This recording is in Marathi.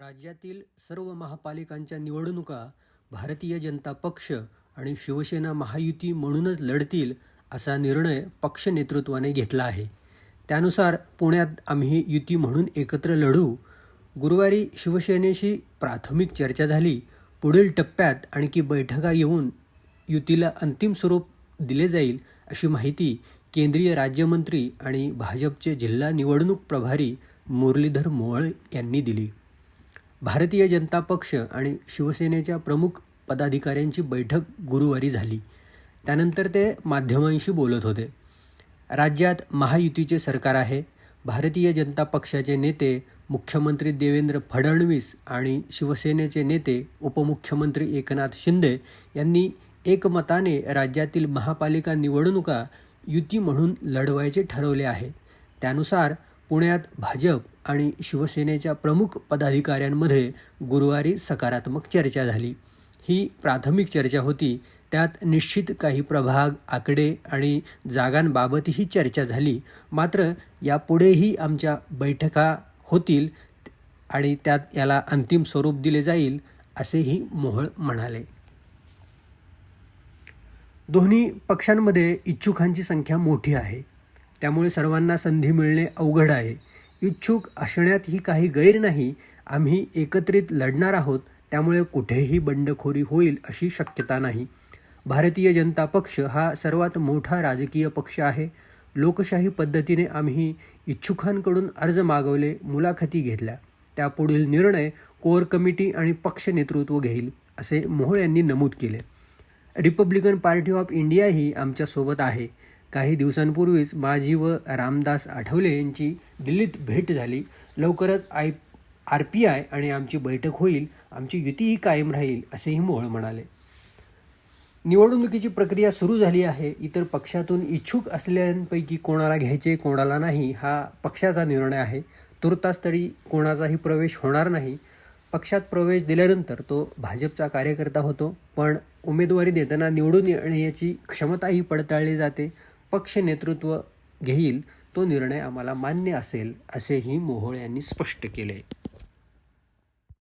राज्यातील सर्व महापालिकांच्या निवडणुका भारतीय जनता पक्ष आणि शिवसेना महायुती म्हणूनच लढतील असा निर्णय पक्ष नेतृत्वाने घेतला आहे. त्यानुसार पुण्यात आम्ही युती म्हणून एकत्र लढू. गुरुवारी शिवसेनेशी प्राथमिक चर्चा झाली. पुढील टप्प्यात आणखी बैठका येऊन युतीला अंतिम स्वरूप दिले जाईल अशी माहिती केंद्रीय राज्यमंत्री आणि भाजपचे जिल्हा निवडणूक प्रभारी मुरलीधर मोहोळ यांनी दिली. भारतीय जनता पक्ष आणि शिवसेनेच्या प्रमुख पदाधिकाऱ्यांची बैठक गुरुवारी झाली. त्यानंतर ते माध्यमांशी बोलत होते. राज्यात महायुतीचे सरकार आहे. भारतीय जनता पक्षाचे नेते मुख्यमंत्री देवेंद्र फडणवीस आणि शिवसेनेचे नेते उपमुख्यमंत्री एकनाथ शिंदे यांनी एकमताने राज्यातील महापालिका निवडणुका युती म्हणून लढवायचे ठरवले आहे. त्यानुसार पुण्यात भाजप आणि शिवसेनेच्या प्रमुख पदाधिकाऱ्यांमध्ये गुरुवारी सकारात्मक चर्चा झाली. ही प्राथमिक चर्चा होती. त्यात निश्चित काही प्रभाग आकडे आणि जागांबाबतही चर्चा झाली. मात्र यापुढेही आमच्या बैठका होतील आणि त्यात याला अंतिम स्वरूप दिले जाईल असेही मोहळ म्हणाले. दोन्ही पक्षांमध्ये इच्छुकांची संख्या मोठी आहे. त्यामुळे सर्वांना संधी मिळणे अवघड आहे. इच्छुक असण्यातही काही गैर नाही. आम्ही एकत्रित लढणार आहोत त्यामुळे कुठेही बंडखोरी होईल अशी शक्यता नाही. भारतीय जनता पक्ष हा सर्वात मोठा राजकीय पक्ष आहे. लोकशाही पद्धतीने आम्ही इच्छुकांकडून अर्ज मागवले मुलाखती घेतल्या. त्यापुढील निर्णय कोअर कमिटी आणि पक्ष नेतृत्व घेईल असे मोहोळ यांनी नमूद केले. रिपब्लिकन पार्टी ऑफ इंडियाही आमच्यासोबत आहे. काही दिवसांपूर्वीच माजी व रामदास आठवले यांची दिल्लीत भेट झाली. लवकरच आय आर पी आय आणि आमची बैठक होईल आमची युतीही कायम राहील असेही मोहोळ म्हणाले. निवडणुकीची प्रक्रिया सुरू झाली आहे. इतर पक्षातून इच्छुक असलेल्यांपैकी कोणाला घ्यायचे कोणाला नाही हा पक्षाचा निर्णय आहे. तुर्तास तरी कोणाचाही प्रवेश होणार नाही. पक्षात प्रवेश दिल्यानंतर तो भाजपचा कार्यकर्ता होतो पण उमेदवारी देताना निवडून येण्याची क्षमताही पडताळली जाते. पक्ष नेतृत्व घेईल तो निर्णय आम्हाला मान्य असेल असेही मोहोळ यांनी स्पष्ट केले.